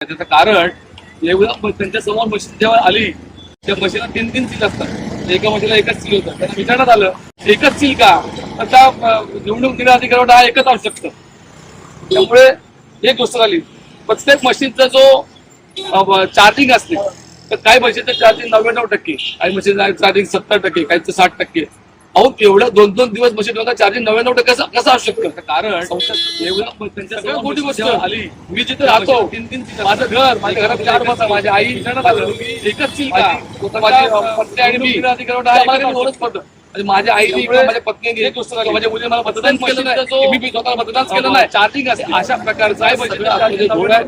त्याचं कारण एवढं त्यांच्यासमोर मशीन जेव्हा आली त्या मशीनला तीन तीन सील असतात. एका मशीनला एकच सील होतं. त्यांना विचारण्यात आलं एकच सील का? तर त्या निवडणूक निर्णय हा एकच असू शकतं त्यामुळे एक गोष्ट झाली. प्रत्येक मशीनचा जो चार्जिंग असते तर काही मशीनचं चार्जिंग नव्याण्णव टक्के काही मशीन चार्जिंग सत्तर टक्के काहीचं साठ टक्के. अहो एवढं दोन दोन दिवस मशीन चार्जिंग नव्याण्णव टक्के कसं कसं असू शकतं? कारण सगळ्या मोठी गोष्ट. आली. मी जिथे राहतो तीन तीन माझं घर माझ्या घरात चार बस माझी आई एकच पत्नी आणि मी. दोनच म्हणजे माझ्या आईने माझ्या पत्नीने एक गोष्ट झाली, माझ्या मुलीने मला मतदान केलं नाही. मी स्वतः मतदान केलं नाही. चार्जिंग असते. अशा प्रकारचं आहे म्हणजे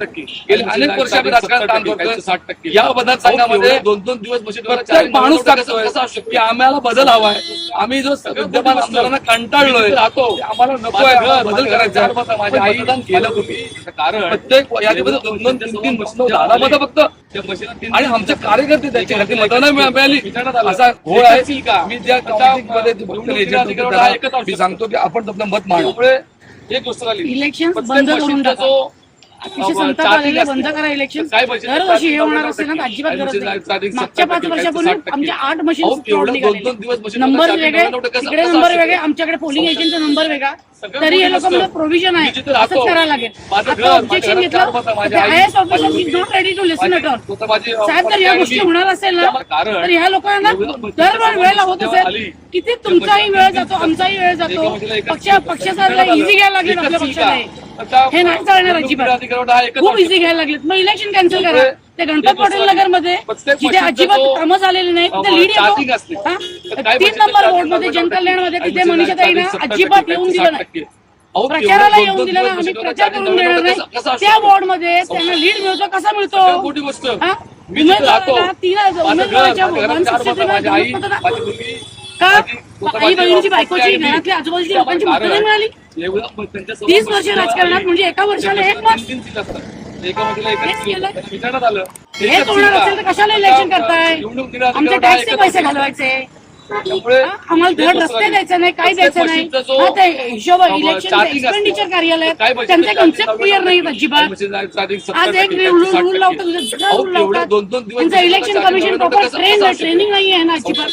टक्के. गेले अनेक वर्ष आम्ही राजकारण काम करतोय. साठ टक्के. या मतदारसंघामध्ये दोन दोन दिवस प्रत्येक माणूस कसं असू शकतो? की आम्हाला बदल हवाय आम्ही जो विद्यमान आमदारांना कंटाळलोय. राहतो. आम्हाला नको आहे. बदल करायचा आहे. माझी आई मतदान केलं तुम्ही कारण प्रत्येक यादीमध्ये दोन दोन तीन तीन मशीन झाला मत फक्त. आणि आमचे कार्यकर्ते त्याच्या घरातील मतदान मिळाली. असा घोळ आहे. का? मी ज्या मध्ये होते मी सांगतो की आपण आपलं मत मांडू. एक गोष्ट झाली. इलेक्शन बंद करून मशीनचा टाका. जो अतिशय बंद करा इलेक्शन दरवर्षी हे होणार असेल ना तर अजिबात गरज नाही. मागच्या पाच वर्षापूर्वी आमच्या आठ मशीन नंबर वेगळे तिकडे नंबर वेगळे आमच्याकडे पोलिंग एजंटचा नंबर वेगळा. तरी हे लोक प्रोव्हिजन आहे. असंच करायला लागेल. आता ऑब्जेक्शन घेतलं I S officer is not ready to listen at all साहेब जर या गोष्टी होणार असेल ना तर ह्या लोकांना दरवेळ वेळ लावत असेल. किती तुमचाही वेळ जातो आमचाही वेळ जातो. पक्ष पक्षाचा इझी घ्यायला लागले आपल्या पक्षाला हे. नाही चालणार अजिबात. खूप इझी घ्यायला लागलेत. मग इलेक्शन कॅन्सल करा. ते गणपत पटेल नगरमध्ये जिथे अजिबात कामं झालेली नाही तिथे लीड येतो? तीन नंबर वॉर्डमध्ये जनकल्याणमध्ये तिथे मनीषा ताईना अजिबात येऊन दिलं नाही. प्रचाराला येऊन दिलं नाही. आम्ही प्रचार करून देणार? नाही. त्या वॉर्डमध्ये त्यांना लीड मिळतो कसा मिळतो? उमेदवाराला तीन उमेदवाराच्या माझं घर, माझ्या घरात 163 चार माझी आई मतदान- माझी मुलगी का? आई बहिणीची बायकोची घरातल्या आजूबाजूची लोकांची मतदान मिळाली? तीस वर्ष राजकारणात. म्हणजे एका वर्षाला एक विचारण्यात आलं हेच एकच होणार सीट असेल तर का? कशाला इलेक्शन करताय अधिकाऱ्यावर टॅक्सचे पैसे. घालवायचे? आम्हाला धड रस्ते द्यायचे नाही काय द्यायचं नाही हिशोब इलेक्शन. एक्सपेंडिचर कार्यालय त्यांचे? कन्सेप्ट क्लिअर नाही अजिबात आज एक रूल लावतात दुसरा रूल लावतात त्यांचं election commission proper train training नाही आहे ना अजिबात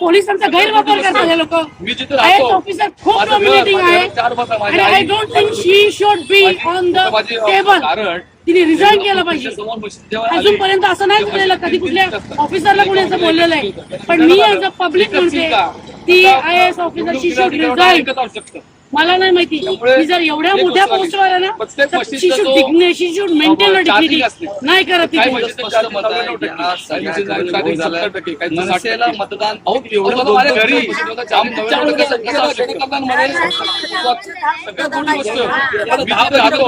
पोलिसांचा गैरवापर करतात हे लोक. मी जिथे आय एस राहतो ऑफिसर खूप डॉमिनेटिंग आहे. आणि I don't think she should be on the table तिने रिझाईन केलं पाहिजे. अजूनपर्यंत असं नाही झालेलं कधी कुठल्या ऑफिसरला कोणी असं बोललेलं आहे. पण मी ऍज अ पब्लिक म्हणते ती IAS officer she should resign. मला नाही माहिती. मी जर एवढ्या मोठ्या. पोस्टवर आहे ना शी शुड डिग्ने शी शुड मेंटेन डिग्निटी. नाही करत मनसेला. मतदान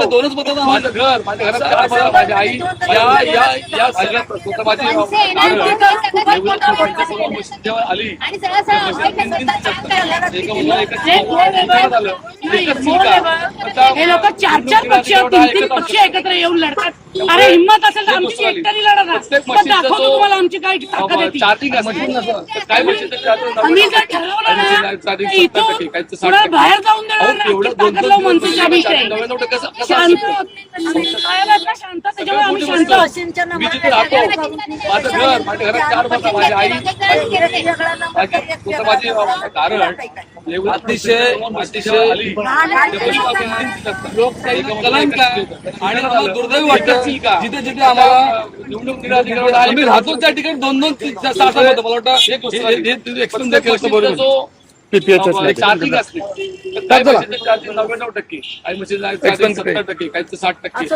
दोनच मतदान माझं घर माझ्या घरात आई या या या सगळ्या माझी आली हे लोक चार चार पक्ष तीन तीन पक्ष एकत्र येऊन लढतात. अरे हिंमत असेल तर आमची एकट्याने लढा ना. प्रत्येक पण मशीनचा दाखवतो जो- तुम्हाला आमची काय ताकद येते चार्जिंग असते काय मशीन आम्ही जर ठरवलं ना तर इथून कुणाला बाहेर जाऊन देणार नाही आमची ताकद लावून मनसेची आम्ही इकडे आहे. शांत साहेब आहेत ना शांत त्याच्यामुळे आम्ही शांत आहोत. मी जिथे राहतो माझं घर माझ्या घरात चार माझी आई माझी स्वतः माझी कारण अतिशय अतिशय लोकशाही कलंक आहे. आणि दुर्दैवी वाटतं जिथे जिथे आम्हाला निवडणूक आम्ही राहतो त्या ठिकाणी दोन दोन सहा सहा. मला वाटतं बरोबर. चार्जिंग असते नव्याण्णव टक्के. काही सत्तर टक्के. काही साठ टक्के.